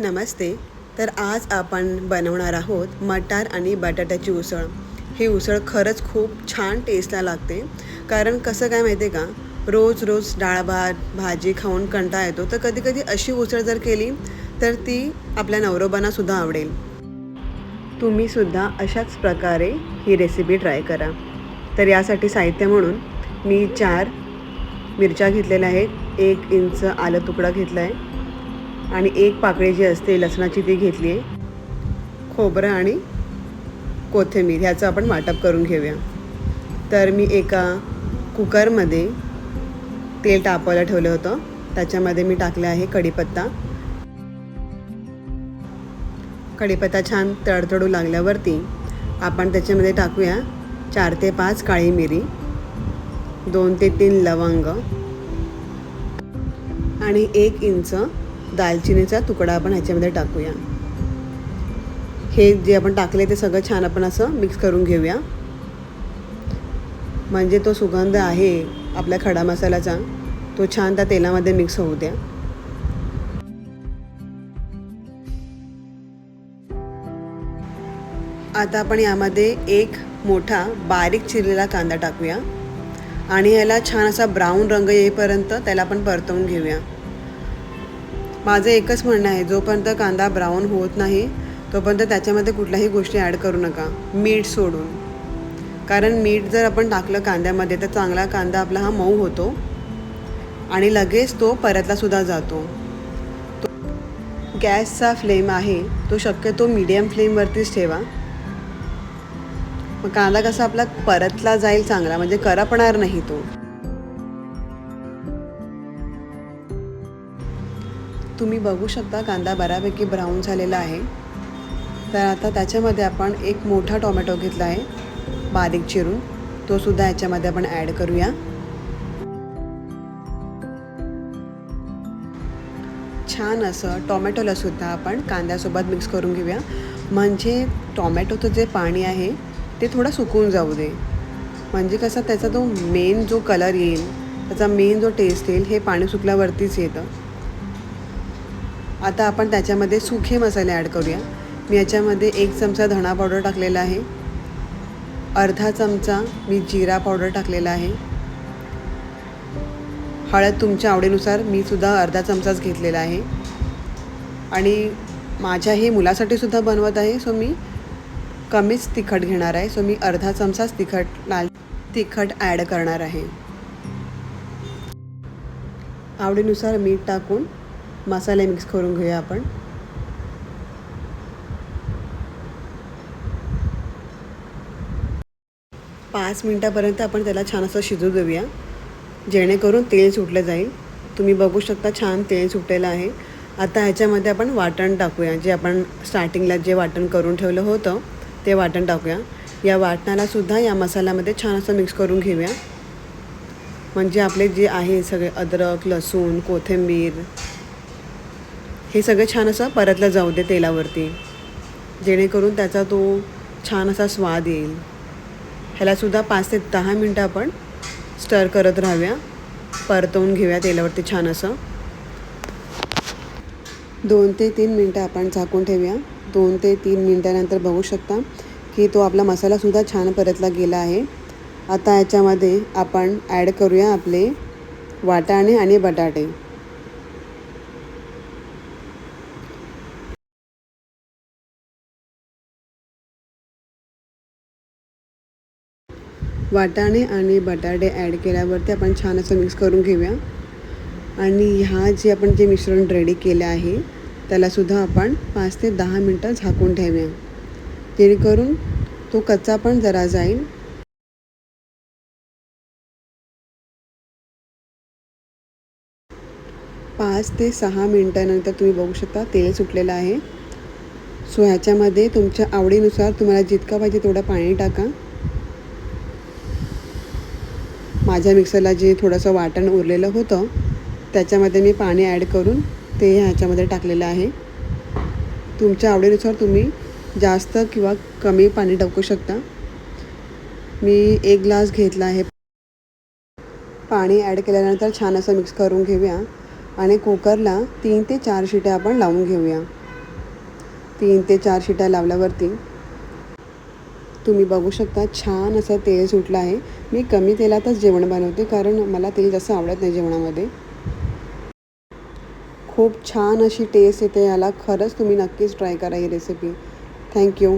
नमस्ते. तर आज आपण बनवणार आहोत मटार आणि बटाट्याची उसळ. ही उसळ खरंच खूप छान टेस्टला लागते. कारण कसं काय माहिती आहे का? रोज रोज डाळ भात भाजी खाऊन कंटाळा येतो. तर कधी कधी अशी उसळ जर केली तर ती आपल्या नवरोबांनासुद्धा आवडेल. तुम्हीसुद्धा अशाच प्रकारे ही रेसिपी ट्राय करा. तर यासाठी साहित्य म्हणून मी चार मिरच्या घेतलेल्या आहेत. एक इंच आलं तुकडा घेतला आहे आणि एक पाकळी जी असते लसणाची ती घेतली आहे खोबरं आणि कोथिंबीर ह्याचं आपण वाटप करून घेऊया. तर मी एका कुकरमध्ये तेल तापवायला ठेवलं होतं. त्याच्यामध्ये मी टाकलं आहे कढीपत्ता. कढीपत्ता छान तडतडू लागल्यावरती आपण त्याच्यामध्ये टाकूया चार ते पाच काळी मिरी दोन ते तीन लवंग आणि एक इंच दालचिनीचा तुकडा आपण ह्याच्यामध्ये टाकूया. हे जे आपण टाकले ते सगळं छान आपण असं मिक्स करून घेऊया. म्हणजे तो सुगंध आहे आपल्या खडा मसाल्याचा तो छान त्या तेलामध्ये मिक्स होऊ द्या. आता आपण यामध्ये एक मोठा बारीक चिरलेला कांदा टाकूया. आणि ह्याला छान असा ब्राऊन रंग येईपर्यंत त्याला आपण परतवून घेऊया. माझं एकच म्हणणं आहे जोपर्यंत कांदा ब्राऊन होत नाही तोपर्यंत त्याच्यामध्ये कुठल्याही गोष्टी ॲड करू नका. मीठ सोडून. कारण मीठ जर आपण टाकलं कांद्यामध्ये तर चांगला कांदा आपला हा मऊ होतो आणि लगेच तो परतलासुद्धा जातो. तो गॅसचा फ्लेम आहे तो शक्यतो मीडियम फ्लेमवरतीच ठेवा. मग कांदा कसा आपला परतला जाईल चांगला म्हणजे करपणार नाही तो. तुम्ही बघू शकता कांदा बऱ्यापैकी ब्राऊन झालेला आहे. तर आता त्याच्यामध्ये आपण एक मोठा टोमॅटो घेतला आहे बारीक चिरून. तो सुद्धा याच्यामध्ये आपण ॲड करूया. छान असं टोमॅटोलासुद्धा आपण कांद्यासोबत मिक्स करून घेऊया. म्हणजे टोमॅटोचं जे पाणी आहे ते थोडं सुकून जाऊ दे. म्हणजे कसं त्याचा तो मेन जो कलर येईल त्याचा मेन जो टेस्ट येईल हे पाणी सुकल्यावरतीच येतं. आता आपण त्याच्यामध्ये सुखे मसाले ॲड करूया. मी याच्यामध्ये एक चमचा धणा पावडर टाकलेला आहे. अर्धा चमचा मी जिरा पावडर टाकलेला आहे. हळद तुमच्या आवडीनुसार मी सुद्धा अर्धा चमचाच घेतलेला आहे. आणि माझ्या हे मुलासाठी सुद्धा बनवत आहे सो मी कमीच तिखट घेणार आहे. सो मी अर्धा चमचाच तिखट लाल तिखट ॲड करणार आहे. आवडीनुसार मीठ टाकून मसाले मिक्स करून घेऊया आपण. पाच मिनटापर्यंत आपण त्याला छान असं शिजू देऊया. जेणेकरून तेल सुटलं जाईल. तुम्ही बघू शकता छान तेल सुटलेलं आहे. आता ह्याच्यामध्ये आपण वाटण टाकूया. जे आपण स्टार्टिंगला जे वाटण करून ठेवलं होतं ते वाटण टाकूया. या वाटणालासुद्धा या मसाल्यामध्ये छान असं मिक्स करून घेऊया. म्हणजे आपले जे आहे सगळे अद्रक लसूण कोथिंबीर हे सगळं छान असं परतलं जाऊ दे तेलावरती. जेणेकरून त्याचा तो छान असा स्वाद येईल. ह्यालासुद्धा पाच ते दहा मिनटं आपण स्टर करत राहूया. परतवून घेऊया तेलावरती छान असं. दोन ते तीन मिनटं आपण झाकून ठेवूया. दोन ते तीन मिनटानंतर बघू शकता की तो आपला मसालासुद्धा छान परतला गेला आहे. आता याच्यामध्ये आपण ॲड करूया आपले वाटाणे आणि बटाटे. वाटाणे आणि बटाटे ॲड केल्यावरती आपण छान असं मिक्स करून घेऊया. आणि ह्या जे आपण जे मिश्रण रेडी केलं आहे त्यालासुद्धा आपण पाच ते दहा मिनटं झाकून ठेवूया. जेणेकरून तो कच्चा पण जरा जाईल. पाच ते सहा मिनटानंतर तुम्ही बघू शकता तेल सुटलेलं आहे. सो ह्याच्यामध्ये तुमच्या आवडीनुसार तुम्हाला जितका पाहिजे तेवढं पाणी टाका. माझ्या मिक्सरला जे थोडंसं वाटण उरलेलं होतं त्याच्यामध्ये मी पाणी ॲड करून ते ह्याच्यामध्ये टाकलेलं आहे. तुमच्या आवडीनुसार तुम्ही जास्त किंवा कमी पाणी टाकू शकता. मी एक ग्लास घेतला आहे. पाणी ॲड केल्यानंतर छान असं मिक्स करून घेऊया आणि कुकरला तीन ते चार शिट्या आपण लावून घेऊया. तीन ते चार शिट्या लावल्यावरती तुम्ही बघू शकता छान असं तेल सुटलं आहे. मी कमी तेलातच जेवण बनवते कारण मला तेल जास्त आवडत नाही जेवणामध्ये. खूप छान अशी टेस्ट येते याला. खरंच तुम्ही नक्कीच ट्राय करा ही रेसिपी थँक्यू